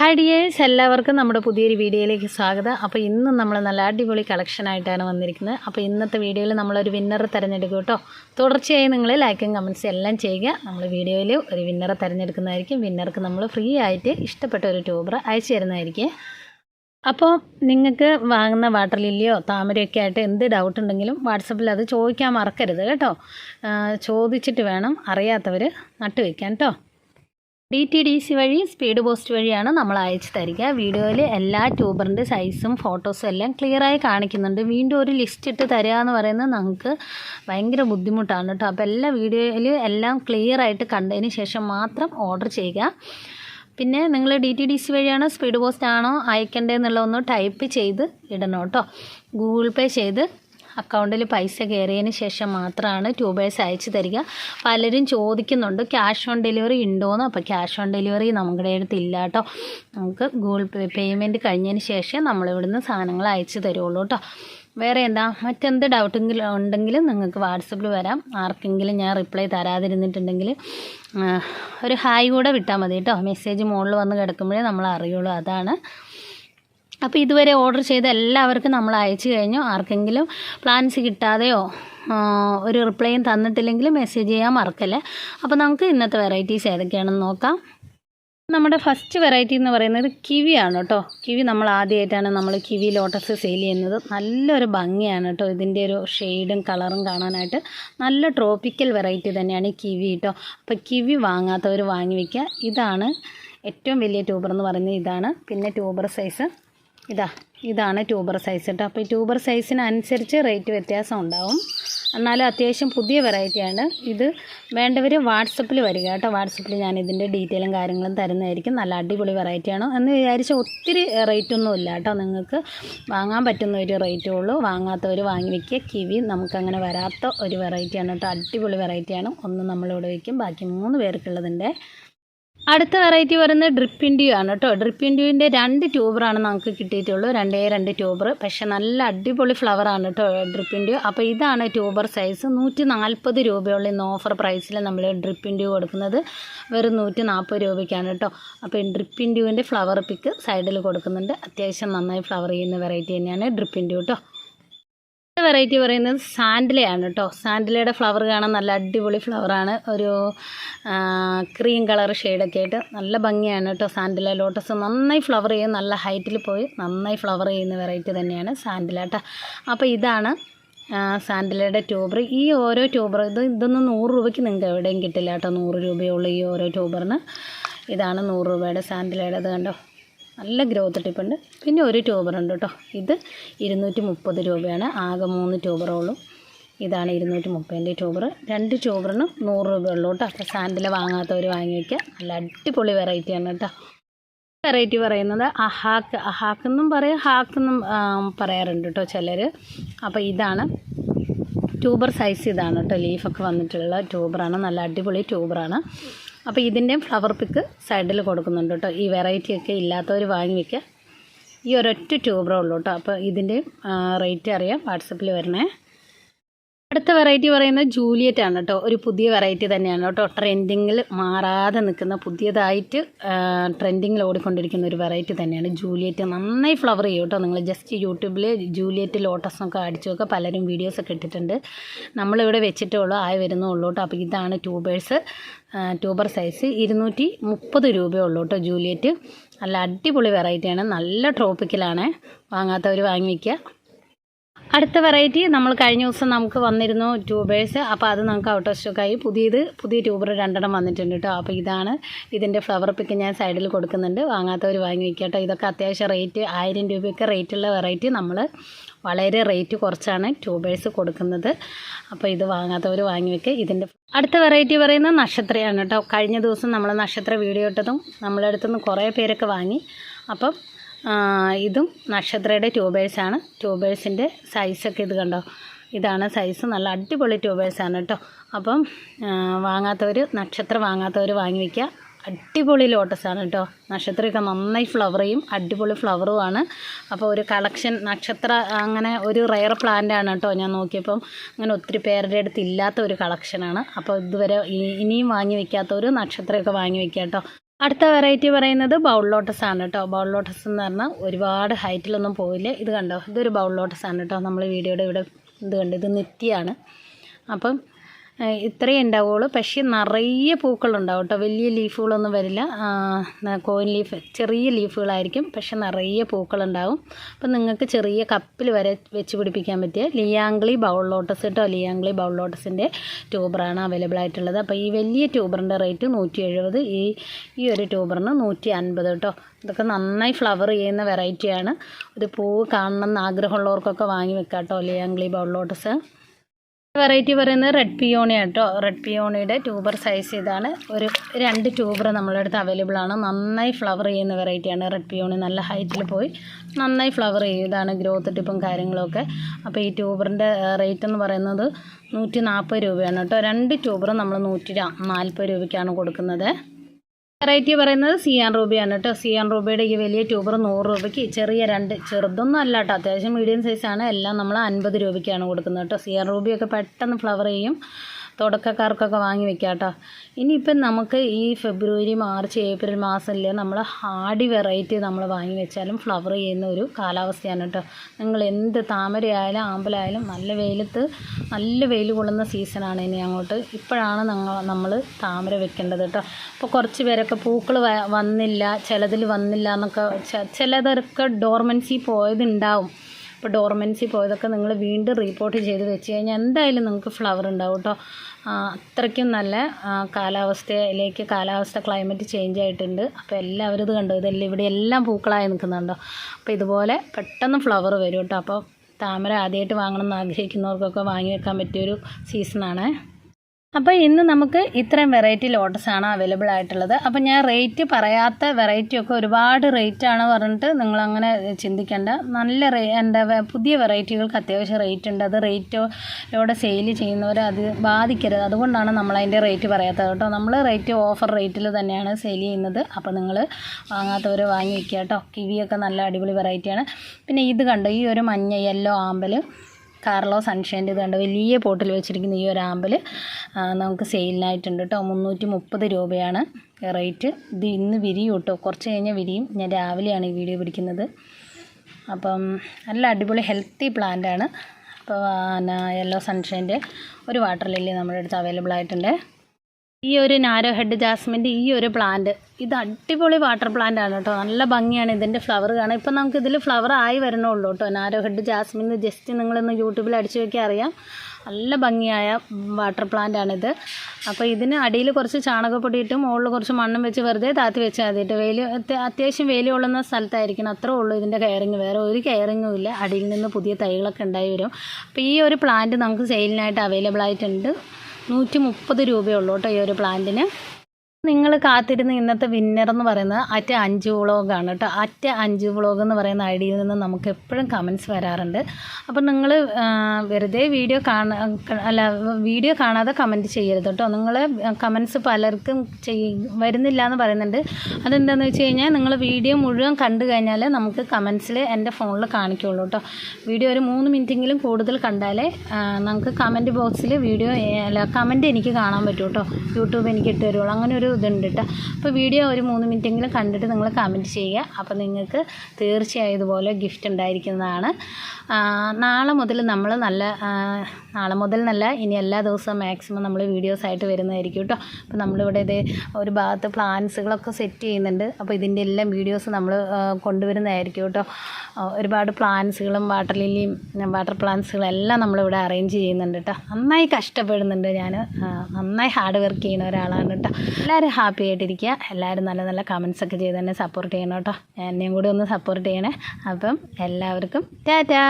Hi dears എല്ലാവർക്കും നമ്മുടെ പുതിയൊരു വീഡിയോയിലേക്ക് സ്വാഗതം. അപ്പോൾ ഇന്ന് നമ്മൾ നല്ല അടിപൊളി കളക്ഷനായിട്ടാണ് വന്നിരിക്കുന്നത്. അപ്പോൾ ഇന്നത്തെ വീഡിയോയിൽ നമ്മളൊരു വിന്നറെ തിരഞ്ഞെടുക്കും കേട്ടോ. തുടർച്ചയായി നിങ്ങൾ ലൈക്കും കമൻസും എല്ലാം ചെയ്യുക. നമ്മൾ വീഡിയോയിൽ ഒരു വിന്നറെ തിരഞ്ഞെടുക്കുന്നതായിരിക്കും. വിന്നർക്ക് നമ്മൾ ഫ്രീ ആയിട്ട് ഇഷ്ടപ്പെട്ട ഒരു ട്യൂബർ അയച്ചു തരുന്നതായിരിക്കും. അപ്പോൾ നിങ്ങൾക്ക് വാങ്ങുന്ന വാട്ടർ ലില്ലിയോ താമരയൊക്കെ ആയിട്ട് എന്ത് ഡൗട്ട് ഉണ്ടെങ്കിലും വാട്സപ്പിൽ അത് ചോദിക്കാൻ മറക്കരുത് കേട്ടോ. ചോദിച്ചിട്ട് വേണം അറിയാത്തവർ നട്ടുവെക്കാൻ കേട്ടോ. ഡി ടി ഡി സി വഴി സ്പീഡ് പോസ്റ്റ് വഴിയാണ് നമ്മൾ അയച്ചു തരിക. വീഡിയോയിൽ എല്ലാ ട്യൂബറിന്റെ സൈസും ഫോട്ടോസും എല്ലാം ക്ലിയറായി കാണിക്കുന്നുണ്ട്. വീണ്ടും ഒരു ലിസ്റ്റ് ഇട്ട് തരിക എന്ന് പറയുന്നത് നമുക്ക് ഭയങ്കര ബുദ്ധിമുട്ടാണ് കേട്ടോ. അപ്പോൾ എല്ലാ വീഡിയോയിൽ എല്ലാം ക്ലിയറായിട്ട് കണ്ടതിന് ശേഷം മാത്രം ഓർഡർ ചെയ്യുക. പിന്നെ നിങ്ങൾ ഡി ടി ഡി സി വഴിയാണോ സ്പീഡ് പോസ്റ്റ് ആണോ അയക്കേണ്ടതെന്നുള്ള ഒന്ന് ടൈപ്പ് ചെയ്ത് ഇടണം കേട്ടോ. ഗൂഗിൾ പേ ചെയ്ത് അക്കൗണ്ടിൽ പൈസ കയറിയതിന് ശേഷം മാത്രമാണ് ട്യൂബേഴ്സ് അയച്ചു തരിക. പലരും ചോദിക്കുന്നുണ്ട് ക്യാഷ് ഓൺ ഡെലിവറി ഉണ്ടോയെന്ന് അപ്പോൾ ക്യാഷ് ഓൺ ഡെലിവറി നമ്മുടെ അടുത്ത് ഇല്ല കേട്ടോ. നമുക്ക് ഗൂഗിൾ പേ പേയ്മെന്റ് കഴിഞ്ഞതിന് ശേഷം നമ്മളിവിടുന്ന് സാധനങ്ങൾ അയച്ചു തരുള്ളൂ കേട്ടോ. വേറെ എന്താ? മറ്റെന്ത് ഡൗട്ടെങ്കിലും ഉണ്ടെങ്കിലും നിങ്ങൾക്ക് വാട്സപ്പിൽ വരാം. ആർക്കെങ്കിലും ഞാൻ റിപ്ലൈ തരാതിരുന്നിട്ടുണ്ടെങ്കിൽ ഒരു ഹായ് കൂടെ വിട്ടാൽ മതി കേട്ടോ. മെസ്സേജ് മുകളിൽ വന്ന് കിടക്കുമ്പോഴേ നമ്മൾ അറിയുള്ളൂ. അതാണ് അപ്പോൾ ഇതുവരെ ഓർഡർ ചെയ്ത എല്ലാവർക്കും നമ്മൾ അയച്ചു കഴിഞ്ഞു. ആർക്കെങ്കിലും പ്ലാൻസ് കിട്ടാതെയോ ഒരു റിപ്ലൈയും തന്നിട്ടില്ലെങ്കിൽ മെസ്സേജ് ചെയ്യാൻ മറക്കല്ലേ. അപ്പോൾ നമുക്ക് ഇന്നത്തെ വെറൈറ്റീസ് ഏതൊക്കെയാണെന്ന് നോക്കാം. നമ്മുടെ ഫസ്റ്റ് വെറൈറ്റി എന്ന് പറയുന്നത് കിവിയാണ് കേട്ടോ. കിവി നമ്മൾ ആദ്യമായിട്ടാണ് നമ്മൾ കിവി ലോട്ടസ് സെയിൽ ചെയ്യുന്നത്. നല്ലൊരു ഭംഗിയാണ് കേട്ടോ. ഇതിന്റെ ഒരു ഷെയ്ഡും കളറും കാണാനായിട്ട് നല്ല ട്രോപ്പിക്കൽ വെറൈറ്റി തന്നെയാണ് ഈ കിവി കേട്ടോ. അപ്പോൾ കിവി വാങ്ങാത്തവർ വാങ്ങി വയ്ക്കുക ഇതാണ് ഏറ്റവും വലിയ ട്യൂബർ എന്ന് പറയുന്നത് ഇതാണ്. പിന്നെ ട്യൂബർ സൈസ് ഇതാ ഇതാണ് ട്യൂബർ സൈസ് കേട്ടോ അപ്പോൾ ഈ ട്യൂബർ സൈസിനനുസരിച്ച് റേറ്റ് വ്യത്യാസം ഉണ്ടാവും. എന്നാലും അത്യാവശ്യം പുതിയ വെറൈറ്റിയാണ് ഇത് വേണ്ടവർ വാട്സപ്പിൽ വരിക കേട്ടോ. വാട്സപ്പിൽ ഞാൻ ഇതിന്റെ ഡീറ്റെയിലും കാര്യങ്ങളും തരുന്നതായിരിക്കും. നല്ല അടിപൊളി വെറൈറ്റിയാണ് എന്ന് വിചാരിച്ച ഒത്തിരി റേറ്റ് ഒന്നും ഇല്ല കേട്ടോ. നിങ്ങൾക്ക് വാങ്ങാൻ പറ്റുന്ന ഒരു റേറ്റേ ഉള്ളൂ. വാങ്ങാത്തവർ വാങ്ങി വയ്ക്കുക കിവി നമുക്കങ്ങനെ വരാത്ത ഒരു വെറൈറ്റിയാണ് കേട്ടോ. അടിപൊളി വെറൈറ്റിയാണ് ഒന്ന് നമ്മളിവിടെ വയ്ക്കും ബാക്കി മൂന്ന് പേർക്കുള്ളതുണ്ട് അടുത്ത വെറൈറ്റി പറയുന്നത് ഡ്രിപ്പ് ഇൻഡ്യൂ ആണ് കേട്ടോ. ഡ്രിപ്പ് ഇൻഡ്യൂവിന്റെ രണ്ട് ട്യൂബറാണ് നമുക്ക് കിട്ടിയിട്ടുള്ളൂ. രണ്ടേ രണ്ട് ട്യൂബർ പക്ഷെ നല്ല അടിപൊളി ഫ്ലവറാണ് കേട്ടോ ഡ്രിപ്പ് ഇൻഡ്യൂ അപ്പോൾ ഇതാണ് ട്യൂബർ സൈസ് നൂറ്റി നാൽപ്പത് രൂപയുള്ള ഇന്ന് ഓഫർ പ്രൈസിൽ നമ്മൾ ഡ്രിപ്പ് ഇൻഡ്യൂ കൊടുക്കുന്നത്. വെറും നൂറ്റി നാൽപ്പത് രൂപയ്ക്കാണ് കേട്ടോ. അപ്പോൾ ഡ്രിപ്പ് ഇൻഡ്യൂവിന്റെ ഫ്ലവർ പിക്ക് സൈഡിൽ കൊടുക്കുന്നുണ്ട്. അത്യാവശ്യം നന്നായി ഫ്ലവർ ചെയ്യുന്ന വെറൈറ്റി തന്നെയാണ് ഡ്രിപ്പ് ഇൻഡ്യൂ കേട്ടോ വെറൈറ്റി പറയുന്നത് സാൻഡിലയാണ് കേട്ടോ സാൻഡിലയുടെ ഫ്ലവർ കാണാൻ നല്ല അടിപൊളി ഫ്ലവറാണ് ഒരു ക്രീം കളർ ഷെയ്ഡൊക്കെ ആയിട്ട് നല്ല ഭംഗിയാണ് കേട്ടോ സാൻഡില. ലോട്ടസ് നന്നായി ഫ്ലവർ ചെയ്യും നല്ല ഹൈറ്റിൽ പോയി നന്നായി ഫ്ലവർ ചെയ്യുന്ന വെറൈറ്റി തന്നെയാണ് സാൻഡില കേട്ടോ അപ്പോൾ ഇതാണ് സാൻഡിലയുടെ ട്യൂബർ ഈ ഓരോ ട്യൂബർ ഇത് ഇതൊന്നും നൂറ് രൂപയ്ക്ക് നിങ്ങൾക്ക് എവിടെയും കിട്ടില്ല കേട്ടോ നൂറ് രൂപയുള്ള ഈ ഓരോ ട്യൂബറിന് ഇതാണ് നൂറ് രൂപയുടെ സാൻഡിലയുടെ കണ്ടോ? നല്ല ഗ്രോത്ത് ടിപ്പുണ്ട് പിന്നെ ഒരു ട്യൂബർ ഉണ്ട് കേട്ടോ ഇത് ഇരുന്നൂറ്റി മുപ്പത് രൂപയാണ്. ആകെ മൂന്ന് ട്യൂബറുള്ളൂ ഇതാണ് ഇരുന്നൂറ്റി മുപ്പതിന്റെ ട്യൂബർ രണ്ട് ട്യൂബറിന് നൂറ് രൂപ ഉള്ളൂ കേട്ടോ അപ്പോൾ സാൻഡിൽ വാങ്ങാത്തവർ വാങ്ങി വയ്ക്കുക നല്ല അടിപൊളി വെറൈറ്റിയാണ് കേട്ടോ വെറൈറ്റി പറയുന്നത് അഹാക്ക്. അഹാക്ക് എന്നും പറയും. ഹാക്കെന്നും പറയാറുണ്ട് കേട്ടോ ചിലർ അപ്പോൾ ഇതാണ് ട്യൂബർ സൈസ് ഇതാണ് കേട്ടോ ലീഫൊക്കെ വന്നിട്ടുള്ള ട്യൂബറാണ് നല്ല അടിപൊളി ട്യൂബറാണ് അപ്പോൾ ഇതിന്റെയും ഫ്ലവർ പിക്ക് സൈഡിൽ കൊടുക്കുന്നുണ്ട് കേട്ടോ ഈ വെറൈറ്റി ഒക്കെ ഇല്ലാത്തവർ വാങ്ങി വയ്ക്കുക ഈ ഒരൊറ്റ ട്യൂബറേ ഉള്ളൂ കേട്ടോ അപ്പോൾ ഇതിന്റെയും റേറ്റ് അറിയാം. വാട്സപ്പിൽ വരണേ. അടുത്ത വെറൈറ്റി പറയുന്നത് ജൂലിയറ്റ് ആണ് കേട്ടോ. ഒരു പുതിയ വെറൈറ്റി തന്നെയാണ് കേട്ടോ. ട്രെൻഡിങ്ങിൽ മാറാതെ നിൽക്കുന്ന പുതിയതായിട്ട് ട്രെൻഡിങ്ങിൽ ഓടിക്കൊണ്ടിരിക്കുന്ന ഒരു വെറൈറ്റി തന്നെയാണ് ജൂലിയറ്റ്. നന്നായി ഫ്ലവർ ചെയ്യും കേട്ടോ നിങ്ങൾ. ജസ്റ്റ് യൂട്യൂബിൽ ജൂലിയറ്റ് ലോട്ടസ് ഒക്കെ അടിച്ചു നോക്കുക. പലരും വീഡിയോസൊക്കെ ഇട്ടിട്ടുണ്ട്. നമ്മളിവിടെ വെച്ചിട്ടേ ഉള്ളൂ ആയി വരുന്നുള്ളൂ കേട്ടോ. അപ്പോൾ ഇതാണ് ട്യൂബേഴ്സ് ട്യൂബർ സൈസ് ഇരുന്നൂറ്റി മുപ്പത് രൂപയേ ഉള്ളൂ കേട്ടോ ജൂലിയറ്റ്. നല്ല അടിപൊളി വെറൈറ്റിയാണ് നല്ല ട്രോപ്പിക്കലാണ് വാങ്ങാത്തവർ വാങ്ങി വയ്ക്കുക അടുത്ത വെറൈറ്റി നമ്മൾ കഴിഞ്ഞ ദിവസം നമുക്ക് വന്നിരുന്നു ട്യൂബേഴ്സ് അപ്പോൾ അത് നമുക്ക് ഔട്ട് ഓഫ് സ്റ്റോക്കായി പുതിയത് പുതിയ ട്യൂബർ രണ്ടെണ്ണം വന്നിട്ടുണ്ട് കേട്ടോ അപ്പോൾ ഇതാണ് ഇതിന്റെ ഫ്ലവർ പിക്ക് ഞാൻ സൈഡിൽ കൊടുക്കുന്നുണ്ട്. വാങ്ങാത്തവർ വാങ്ങി വയ്ക്കുക കേട്ടോ ഇതൊക്കെ അത്യാവശ്യം റേറ്റ് ആയിരം രൂപയൊക്കെ റേറ്റുള്ള വെറൈറ്റി നമ്മൾ വളരെ റേറ്റ് കുറച്ചാണ് ട്യൂബേഴ്സ് കൊടുക്കുന്നത്. അപ്പോൾ ഇത് വാങ്ങാത്തവർ വാങ്ങി വയ്ക്കുക ഇതിന്റെ അടുത്ത വെറൈറ്റി പറയുന്നത് നക്ഷത്രയാണ് കേട്ടോ കഴിഞ്ഞ ദിവസം നമ്മൾ നക്ഷത്ര വീഡിയോ ഇട്ടതും നമ്മളെ അടുത്തുനിന്ന് കുറേ പേരൊക്കെ വാങ്ങി. അപ്പം ഇതും നക്ഷത്രയുടെ ട്യൂബേഴ്സാണ് ട്യൂബേഴ്സിന്റെ സൈസൊക്കെ ഇത് കണ്ടോ? ഇതാണ് സൈസ് നല്ല അടിപൊളി ട്യൂബേഴ്സാണ് കേട്ടോ. അപ്പം വാങ്ങാത്തവർ നക്ഷത്രം വാങ്ങാത്തവർ വാങ്ങി വയ്ക്കുക അടിപൊളി ലോട്ടസാണ് കേട്ടോ. നക്ഷത്രമൊക്കെ നന്നായി ഫ്ലവർ ചെയ്യും. അടിപൊളി ഫ്ലവറുമാണ് അപ്പോൾ ഒരു കളക്ഷൻ നക്ഷത്ര അങ്ങനെ ഒരു റയർ പ്ലാന്റ് ആണ് കേട്ടോ ഞാൻ നോക്കിയപ്പം. അങ്ങനെ ഒത്തിരി പേരുടെ അടുത്ത് ഇല്ലാത്ത ഒരു കളക്ഷനാണ് അപ്പോൾ ഇതുവരെ ഇനിയും വാങ്ങി വയ്ക്കാത്തവർ നക്ഷത്രമൊക്കെ വാങ്ങി വയ്ക്കാം കേട്ടോ. അടുത്ത വെറൈറ്റി പറയുന്നത് ബൗൾ ലോട്ടസ് ആണ് കേട്ടോ. ബൗൾ ലോട്ടസ് എന്ന് പറഞ്ഞാൽ ഒരുപാട് ഹൈറ്റിലൊന്നും പോയില്ല ഇത് കണ്ടോ? ഇതൊരു ബൗൾ ലോട്ടസ് ആണ് കേട്ടോ. നമ്മൾ വീഡിയോയുടെ ഇവിടെ ഇത് കണ്ടു? ഇത് നിത്യമാണ് അപ്പം ഇത്രയേ ഉണ്ടാവുള്ളൂ. പക്ഷേ നിറയെ പൂക്കളുണ്ടാവും കേട്ടോ വലിയ ലീഫുകളൊന്നും വരില്ല. കോയിൻ ലീഫ് ചെറിയ ലീഫുകളായിരിക്കും. പക്ഷെ നിറയെ പൂക്കളുണ്ടാവും. അപ്പം നിങ്ങൾക്ക് ചെറിയ കപ്പിൽ വരെ വെച്ച് പിടിപ്പിക്കാൻ പറ്റിയ ലിയാംഗ്ലി ബൗൾ ലോട്ടസ് കേട്ടോ ലിയാംഗ്ലി ബൗൾ ലോട്ടസിന്റെ ട്യൂബറാണ് അവൈലബിൾ ആയിട്ടുള്ളത്. അപ്പോൾ ഈ വലിയ ട്യൂബറിന്റെ റേറ്റ് നൂറ്റി എഴുപത് ഈ ഈ ഒരു ട്യൂബറിന് നൂറ്റി അൻപത് കേട്ടോ ഇതൊക്കെ നന്നായി ഫ്ലവർ ചെയ്യുന്ന വെറൈറ്റിയാണ്. ഒരു പൂവ് കാണണം എന്ന് ആഗ്രഹമുള്ളവർക്കൊക്കെ വാങ്ങി വെക്കാം കേട്ടോ ലിയാംഗ്ലി ബൗൾ ലോട്ടസ്. വെറൈറ്റി പറയുന്നത് റെഡ് പിയോണി കേട്ടോ റെഡ് പിയോണിയുടെ ട്യൂബർ സൈസ് ഇതാണ്. ഒരു രണ്ട് ട്യൂബർ നമ്മളുടെ അടുത്ത് അവൈലബിൾ ആണ്. നന്നായി ഫ്ലവർ ചെയ്യുന്ന വെറൈറ്റിയാണ് റെഡ് പിയോണി നല്ല ഹൈറ്റിൽ പോയി നന്നായി ഫ്ലവർ ചെയ്യും. ഇതാണ് ഗ്രോത്ത് ടിപ്പും കാര്യങ്ങളൊക്കെ അപ്പോൾ ഈ ട്യൂബറിന്റെ റേറ്റ് എന്ന് പറയുന്നത് നൂറ്റി രൂപയാണ് കേട്ടോ. രണ്ട് ട്യൂബർ നമ്മൾ നൂറ്റി നാൽപ്പത് രൂപയ്ക്കാണ് കൊടുക്കുന്നത്. വെറൈറ്റി പറയുന്നത് സിയാൻ റൂബിയാണ് കേട്ടോ. സിയാൻ റൂബിയുടെ ഈ വലിയ ട്യൂബർ നൂറ് രൂപയ്ക്ക് ചെറിയ രണ്ട് ചെറുതൊന്നും അല്ല കേട്ടോ. അത്യാവശ്യം മീഡിയം സൈസാണ് എല്ലാം നമ്മൾ അൻപത് രൂപയ്ക്കാണ് കൊടുക്കുന്നത് കേട്ടോ. സിയാൻ റൂബിയൊക്കെ പെട്ടെന്ന് ഫ്ലവർ ചെയ്യും. തുടക്കക്കാർക്കൊക്കെ വാങ്ങി വെക്കാം കേട്ടോ ഇനിയിപ്പം നമുക്ക് ഈ ഫെബ്രുവരി മാർച്ച് ഏപ്രിൽ മാസത്തിൽ നമ്മൾ ഹാഡി വെറൈറ്റി നമ്മൾ വാങ്ങി വെച്ചാലും ഫ്ലവർ ചെയ്യുന്ന ഒരു കാലാവസ്ഥയാണ് കേട്ടോ. നിങ്ങൾ എന്ത് താമരയായാലും ആമ്പലായാലും നല്ല വെയിലത്ത് നല്ല വെയിൽ കൊള്ളുന്ന സീസണാണ് ഇനി അങ്ങോട്ട്. ഇപ്പോഴാണ് ഞങ്ങൾ നമ്മൾ താമര വെക്കേണ്ടത് കേട്ടോ. അപ്പോൾ കുറച്ച് പേരൊക്കെ പൂക്കൾ വന്നില്ല ചിലതിൽ വന്നില്ല എന്നൊക്കെ ചിലതൊക്കെ ഡോർമൻസി പോയതുണ്ടാവും. ഇപ്പോൾ ഡോർമെൻസി പോയതൊക്കെ നിങ്ങൾ വീണ്ടും റീപ്പോർട്ട് ചെയ്ത് വെച്ച് കഴിഞ്ഞാൽ എന്തായാലും നിങ്ങൾക്ക് ഫ്ലവർ ഉണ്ടാവും കേട്ടോ അത്രയ്ക്കും നല്ല കാലാവസ്ഥയിലേക്ക് കാലാവസ്ഥ ക്ലൈമറ്റ് ചേഞ്ച് ആയിട്ടുണ്ട്. അപ്പോൾ എല്ലാവരും ഇത് കണ്ടോ? ഇതെല്ലാം ഇവിടെ എല്ലാം പൂക്കളായി നിൽക്കുന്നുണ്ടോ? അപ്പോൾ ഇതുപോലെ പെട്ടെന്ന് ഫ്ലവർ വരും കേട്ടോ അപ്പോൾ താമര ആദ്യമായിട്ട് വാങ്ങണം എന്ന് ആഗ്രഹിക്കുന്നവർക്കൊക്കെ വാങ്ങി വെക്കാൻ പറ്റിയൊരു സീസണാണ് അപ്പോൾ ഇന്ന് നമുക്ക് ഇത്രയും വെറൈറ്റി ലോട്ടസാണ് അവൈലബിൾ ആയിട്ടുള്ളത്. അപ്പോൾ ഞാൻ റേറ്റ് പറയാത്ത വെറൈറ്റി ഒക്കെ ഒരുപാട് റേറ്റ് ആണ് പറഞ്ഞിട്ട് നിങ്ങളങ്ങനെ ചിന്തിക്കേണ്ട. നല്ല റേ എന്താ പുതിയ വെറൈറ്റികൾക്ക് അത്യാവശ്യം റേറ്റ് ഉണ്ട്. അത് റേറ്റോടെ സെയിൽ ചെയ്യുന്നവരെ അത് ബാധിക്കരുത്. അതുകൊണ്ടാണ് നമ്മൾ അതിന്റെ റേറ്റ് പറയാത്തത് കേട്ടോ. നമ്മൾ റേറ്റ് ഓഫർ റേറ്റിൽ തന്നെയാണ് സെയിൽ ചെയ്യുന്നത്. അപ്പോൾ നിങ്ങൾ വാങ്ങാത്തവർ വാങ്ങി വയ്ക്കുക കേട്ടോ. കിവിയൊക്കെ നല്ല അടിപൊളി വെറൈറ്റിയാണ് പിന്നെ ഇത് കണ്ടോ? ഈ ഒരു മഞ്ഞ യെല്ലോ ആമ്പൽ കാർലോ സൺഷൈന്റെ ഇത് കണ്ട് വലിയ പോട്ടിൽ വെച്ചിരിക്കുന്ന ഈ ഒരു ആമ്പൽ നമുക്ക് സെയിലിനായിട്ടുണ്ട് കേട്ടോ മുന്നൂറ്റി മുപ്പത് രൂപയാണ് റേറ്റ്. ഇത് ഇന്ന് വിരിയും കേട്ടോ കുറച്ച് കഴിഞ്ഞാൽ വിരിയും. ഞാൻ രാവിലെയാണ് ഈ വീഡിയോ പിടിക്കുന്നത്. അപ്പം നല്ല അടിപൊളി ഹെൽത്തി പ്ലാന്റ് ആണ് അപ്പോൾ പിന്നെ യെല്ലോ സൺഷൈന്റെ ഒരു വാട്ടർ ലില്ലി നമ്മുടെ അടുത്ത് അവൈലബിൾ ആയിട്ടുണ്ട് ഈ ഒരു നാരോ ഹെഡ് ജാസ്മിന്റെ ഈ ഒരു പ്ലാന്റ് ഇത് അടിപൊളി വാട്ടർ പ്ലാന്റ് ആണ് കേട്ടോ. നല്ല ഭംഗിയാണ് ഇതിന്റെ ഫ്ലവർ കാണാൻ. ഇപ്പം നമുക്ക് ഇതിൽ ഫ്ലവർ ആയി വരണുള്ളൂ കേട്ടോ. നാരോ ഹെഡ് ജാസ്മിൻ ജസ്റ്റ് നിങ്ങളൊന്ന് യൂട്യൂബിൽ അടിച്ചു നോക്കിയാൽ അറിയാം. നല്ല ഭംഗിയായ വാട്ടർ പ്ലാന്റ് ആണിത് അപ്പോൾ ഇതിന് അടിയിൽ കുറച്ച് ചാണകപ്പൊടിയിട്ട് മുകളിൽ കുറച്ച് മണ്ണും വെച്ച് വെറുതെ താത്തി വെച്ചാൽ മതിയിട്ട് വെയിൽ അത്യാവശ്യം വെയിൽ കൊള്ളുന്ന സ്ഥലത്തായിരിക്കണം. അത്രേ ഉള്ളൂ ഇതിന്റെ കെയറിങ് വേറെ ഒരു കെയറിങ്ങും ഇല്ല. അടിയിൽ നിന്ന് പുതിയ തൈകളൊക്കെ ഉണ്ടായി വരും. അപ്പോൾ ഈ ഒരു പ്ലാന്റ് നമുക്ക് സെയിലിനായിട്ട് അവൈലബിൾ ആയിട്ടുണ്ട്. നൂറ്റി മുപ്പത് രൂപയുള്ളൂ കേട്ടോ ഈ ഒരു പ്ലാന്റിന്. നിങ്ങൾ കാത്തിരുന്ന് ഇന്നത്തെ വിന്നർ എന്ന് പറയുന്നത് അറ്റ അഞ്ച് വ്ളോഗാണ് കേട്ടോ അറ്റ അഞ്ച് വ്ളോഗ് എന്ന് പറയുന്ന ഐഡിയയിൽ നിന്ന് നമുക്ക് എപ്പോഴും കമൻസ് വരാറുണ്ട്. അപ്പം നിങ്ങൾ വെറുതെ വീഡിയോ കാണാ അല്ല വീഡിയോ കാണാതെ കമന്റ് ചെയ്യരുത് കേട്ടോ നിങ്ങൾ കമൻസ് പലർക്കും ചെയ് വരുന്നില്ല എന്ന് പറയുന്നുണ്ട്. അതെന്താണെന്ന് വെച്ച് കഴിഞ്ഞാൽ നിങ്ങൾ വീഡിയോ മുഴുവൻ കണ്ടു കഴിഞ്ഞാൽ നമുക്ക് കമൻസിൽ എന്റെ ഫോണിൽ കാണിക്കുള്ളൂ കേട്ടോ വീഡിയോ ഒരു മൂന്ന് മിനിറ്റെങ്കിലും കൂടുതൽ കണ്ടാലേ നമുക്ക് കമന്റ് ബോക്സിൽ വീഡിയോ അല്ല കമന്റ് എനിക്ക് കാണാൻ പറ്റൂ കേട്ടോ യൂട്യൂബ് എനിക്ക് ഇട്ട് തരുള്ളൂ. അങ്ങനെ ഒരു ഇതുണ്ട് കേട്ടോ അപ്പോൾ വീഡിയോ ഒരു മൂന്ന് മിനിറ്റെങ്കിലും കണ്ടിട്ട് നിങ്ങൾ കമന്റ് ചെയ്യുക. അപ്പോൾ നിങ്ങൾക്ക് തീർച്ചയായും ഇതുപോലെ ഗിഫ്റ്റ് ഉണ്ടായിരിക്കുന്നതാണ്. നാളെ മുതൽ നമ്മൾ നല്ല നാളെ മുതൽ നല്ല ഇനി എല്ലാ ദിവസവും മാക്സിമം നമ്മൾ വീഡിയോസ് ആയിട്ട് വരുന്നതായിരിക്കും കേട്ടോ അപ്പോൾ നമ്മളിവിടെ ഇത് ഒരു ഭാഗത്ത് പ്ലാൻസുകളൊക്കെ സെറ്റ് ചെയ്യുന്നുണ്ട്. അപ്പോൾ ഇതിന്റെ എല്ലാം വീഡിയോസ് നമ്മൾ കൊണ്ടുവരുന്നതായിരിക്കും കേട്ടോ ഒരുപാട് പ്ലാൻസുകളും വാട്ടർ ലില്ലിയും വാട്ടർ പ്ലാന്റ്സുകളും എല്ലാം നമ്മളിവിടെ അറേഞ്ച് ചെയ്യുന്നുണ്ട് കേട്ടോ നന്നായി കഷ്ടപ്പെടുന്നുണ്ട് ഞാൻ നന്നായി ഹാർഡ് വർക്ക് ചെയ്യുന്ന ഒരാളാണ് കേട്ടോ എല്ലാവരും ഹാപ്പി ആയിട്ടിരിക്കുക. എല്ലാവരും നല്ല നല്ല കമൻസ് ഒക്കെ ചെയ്ത് തന്നെ സപ്പോർട്ട് ചെയ്യണം കേട്ടോ. എന്നെയും കൂടി ഒന്ന് സപ്പോർട്ട് ചെയ്യണേ. അപ്പം എല്ലാവർക്കും ടാറ്റാ!